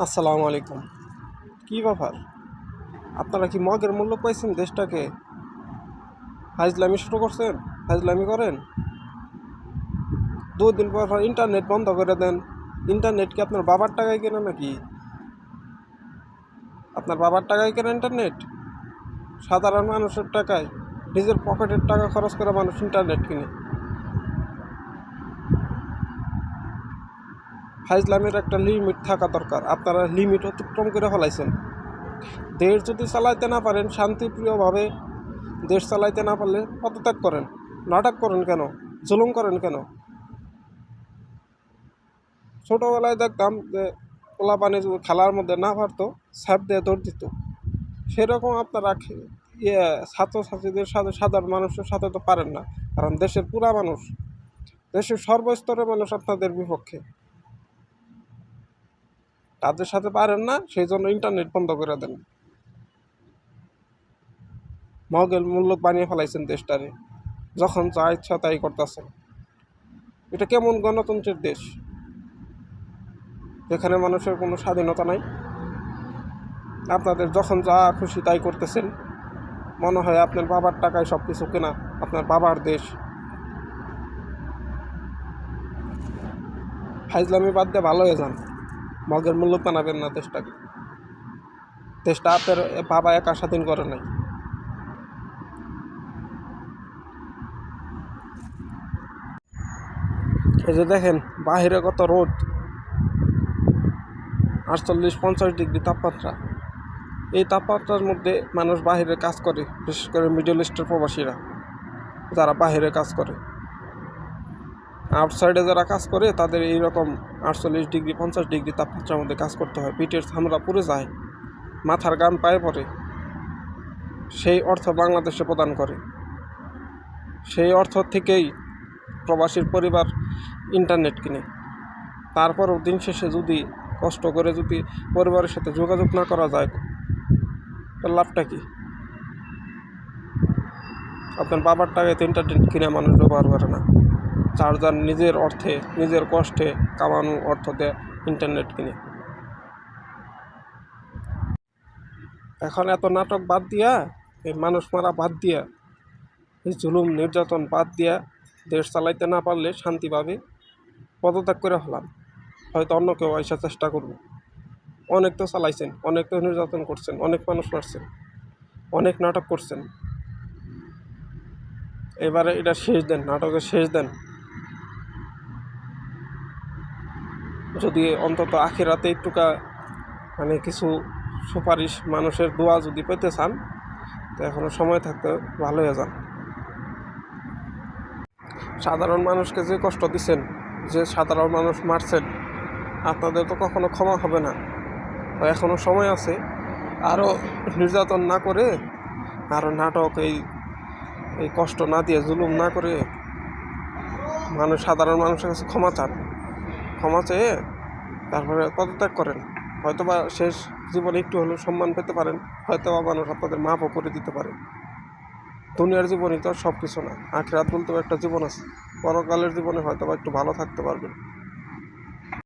আসসালামু আলাইকুম। কী ব্যাপার? আপনারা কি মগের মূল্য পাইছেন দেশটাকে? হাজলামি শুরু করছেন? হাজলামি করেন? দুদিন পর পর ইন্টারনেট বন্ধ করে দেন। ইন্টারনেট কি আপনার বাবার টাকায় কেনা নাকি? আপনার বাবার টাকায় কেনা ইন্টারনেট? সাধারণ মানুষের টাকায়? নিজের পকেটের টাকা খরচ করে মানুষ ইন্টারনেট কিনে। ফাইজলামের একটা লিমিট থাকা দরকার। আপনারা লিমিট অতিক্রম করে ফেলাইছেন। দেশ যদি চালাইতে না পারেন, শান্তিপ্রিয়ভাবে দেশ চালাইতে না পারলে পদত্যাগ করেন। নাটক করেন কেন? জুলুম করেন কেন? ছোটোবেলায় দেখতাম যে পোলা পানি খেলার মধ্যে না পারতো, স্যাপ দিয়ে দৌড় দিত। সেরকম আপনারা ইয়ে ছাত্রছাত্রীদের সাথে সাধারণ মানুষের সাথে তো পারেন না, কারণ দেশের পুরা মানুষ, দেশের সর্বস্তরের মানুষ আপনাদের বিপক্ষে। তাদের সাথে পারেন না সেই জন্য ইন্টারনেট বন্ধ করে দেন। মগেল মূল্য বানিয়ে ফেলাইছেন দেশটারে। যখন যা ইচ্ছা তাই করতেছেন। এটা কেমন গণতন্ত্রের দেশ? যেখানে মানুষের কোনো স্বাধীনতা নাই। আপনাদের যখন যা খুশি তাই করতেছেন। মনে হয় আপনার বাবার টাকায় সব কিছু কেনা, আপনার বাবার দেশ। ফাইজলামি বাদ দিয়ে ভালো হয়ে যান। মগের মূল্য বানাবেন না দেশটাকে দেশটা আপনার বাবা একা স্বাধীন করে নাই। এই যে দেখেন, বাহিরে কত রোদ। আটচল্লিশ পঞ্চাশ ডিগ্রি তাপমাত্রা। এই তাপমাত্রার মধ্যে মানুষ বাহিরে কাজ করে, বিশেষ করে মিডল ইস্টের প্রবাসীরা, যারা বাহিরে কাজ করে। আউটসাইডে যারা কাজ করে, তাদের এইরকম আটচল্লিশ ডিগ্রি, পঞ্চাশ ডিগ্রি তাপমাত্রার মধ্যে কাজ করতে হয়। পিঠের চামড়া পুড়ে যায়, মাথার গান পায়ে পড়ে। সেই অর্থ বাংলাদেশে প্রদান করে। সেই অর্থ থেকেই প্রবাসীর পরিবার ইন্টারনেট কিনে। তারপরও দিন শেষে যদি কষ্ট করে যদি পরিবারের সাথে যোগাযোগ না করা যায় লাভটা কি? আপনার বাবার টাকায় তো ইন্টারনেট কিনে মানুষ ব্যবহার করে না। যার নিজের অর্থে, নিজের কষ্টে কামানো অর্থ দিয়ে ইন্টারনেট কিনে। এখন এত নাটক বাদ দিয়া, এই মানুষ মারা বাদ দিয়া, এই জুলুম নির্যাতন বাদ দিয়া দেশ চালাইতে না পারলে শান্তি পাবে, পদত্যাগ করে হলাম হয়তো অন্য কেউ আসার চেষ্টা করবে। অনেক তো চালাইছেন, অনেক তো নির্যাতন করছেন, অনেক মানুষ মারছেন, অনেক নাটক করছেন। এবারে এটা শেষ দেন, নাটকের শেষ দেন। যদি অন্তত আখেরাতে একটুকা মানে কিছু সুপারিশ মানুষের দোয়া যদি পেতে চান, তো এখনও সময় থাকতে ভালো হয়ে যান সাধারণ মানুষকে যে কষ্ট দিচ্ছেন যে সাধারণ মানুষ মারছেন, আপনাদের তো কখনো ক্ষমা হবে না। তো এখনও সময় আছে আরও নির্যাতন না করে আরও নাটক এই এই কষ্ট না দিয়ে জুলুম না করে মানুষ, সাধারণ মানুষের কাছে ক্ষমা চান। ক্ষমা চেয়ে তারপরে পদত্যাগ করেন। হয়তো বা শেষ জীবনে একটু হলেও সম্মান পেতে পারেন হয়তো বা মানুষ আপনাদের মাপও করে দিতে পারে। দুনিয়ার জীবনই তো সব কিছু না। আখেরাত বলতেও একটা জীবন আছে। পরকালের জীবনে হয়তো বা একটু ভালো থাকতে পারবেন।